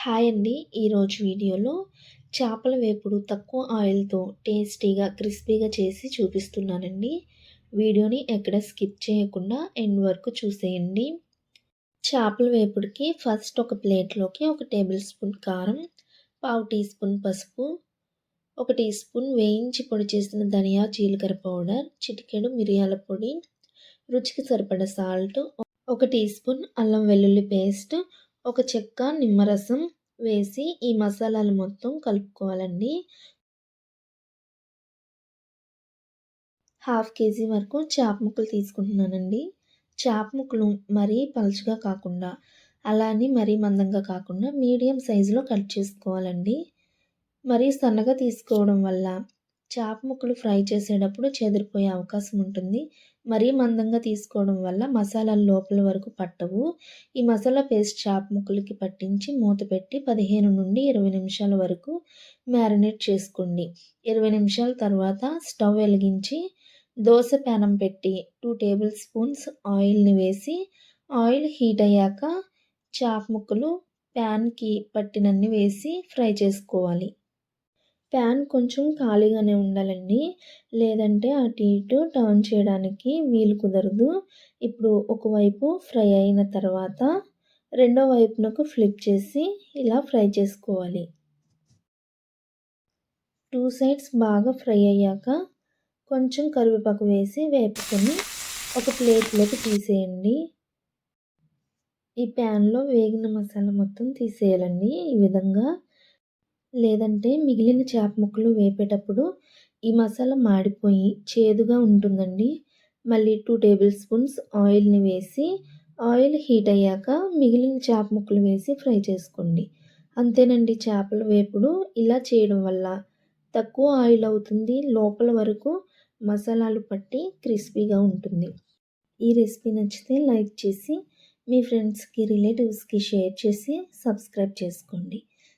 Hi అండి. ఈరోజు వీడియోలో చేపల వేపుడు తక్కువ ఆయిల్తో టేస్టీగా క్రిస్పీగా చేసి చూపిస్తున్నానండి. వీడియోని ఎక్కడ స్కిప్ చేయకుండా ఎండ్ వరకు చూసేయండి. చేపల వేపుడికి ఫస్ట్ ఒక ప్లేట్లోకి ఒక టేబుల్ స్పూన్ కారం పావు టీ స్పూన్ పసుపు ఒక టీ స్పూన్ వేయించి పొడి చేసిన ధనియా జీలకర్ర పౌడర్ చిటికెడు మిరియాల పొడి రుచికి సరిపడ సాల్ట్ ఒక టీ స్పూన్ అల్లం వెల్లుల్లి పేస్ట్ ఒక చెక్క నిమ్మరసం వేసి ఈ మసాలాలు మొత్తం కలుపుకోవాలండి. హాఫ్ కేజీ వరకు చేప ముక్కలు తీసుకుంటున్నానండి. చేప ముక్కలు మరీ పలుచగా కాకుండా అలానే మరీ మందంగా కాకుండా మీడియం సైజులో కట్ చేసుకోవాలండి. మరీ సన్నగా తీసుకోవడం వల్ల చేప ముక్కలు ఫ్రై చేసేటప్పుడు చెదిరిపోయే అవకాశం ఉంటుంది. మరీ మందంగా తీసుకోవడం వల్ల మసాలాలు లోపల వరకు పట్టవు. ఈ మసాలా పేస్ట్ చేప ముక్కలకి పట్టించి మూత పెట్టి పదిహేను నుండి ఇరవై నిమిషాల వరకు మ్యారినేట్ చేసుకోండి. ఇరవై నిమిషాల తర్వాత స్టవ్ వెలిగించి దోశ ప్యానం పెట్టి టూ టేబుల్ స్పూన్స్ ఆయిల్ని వేసి ఆయిల్ హీట్ అయ్యాక చేప ముక్కలు ప్యాన్కి పట్టినన్ని వేసి ఫ్రై చేసుకోవాలి. ప్యాన్ కొంచెం ఖాళీగానే ఉండాలండి. లేదంటే అటు ఇటు టర్న్ చేయడానికి వీలు కుదరదు. ఇప్పుడు ఒకవైపు ఫ్రై అయిన తర్వాత రెండో వైపునకు ఫ్లిప్ చేసి ఇలా ఫ్రై చేసుకోవాలి. టూ సైడ్స్ బాగా ఫ్రై అయ్యాక కొంచెం కరివేపాకు వేసి వేపుకొని ఒక ప్లేట్లోకి తీసేయండి. ఈ ప్యాన్లో వేగిన మసాలా మొత్తం తీసేయాలండి. ఈ విధంగా లేదంటే మిగిలిన చేప ముక్కలు వేపేటప్పుడు ఈ మసాలా మాడిపోయి చేదుగా ఉంటుందండి. మళ్ళీ టూ టేబుల్ స్పూన్స్ ఆయిల్ని వేసి ఆయిల్ హీట్ అయ్యాక మిగిలిన చేప ముక్కలు వేసి ఫ్రై చేసుకోండి. అంతేనండి చేపల వేపుడు ఇలా చేయడం వల్ల. తక్కువ ఆయిల్ అవుతుంది లోపల వరకు మసాలాలు పట్టి క్రిస్పీగా ఉంటుంది. ఈ రెసిపీ నచ్చితే లైక్ చేసి మీ ఫ్రెండ్స్కి రిలేటివ్స్కి షేర్ చేసి సబ్స్క్రైబ్ చేసుకోండి.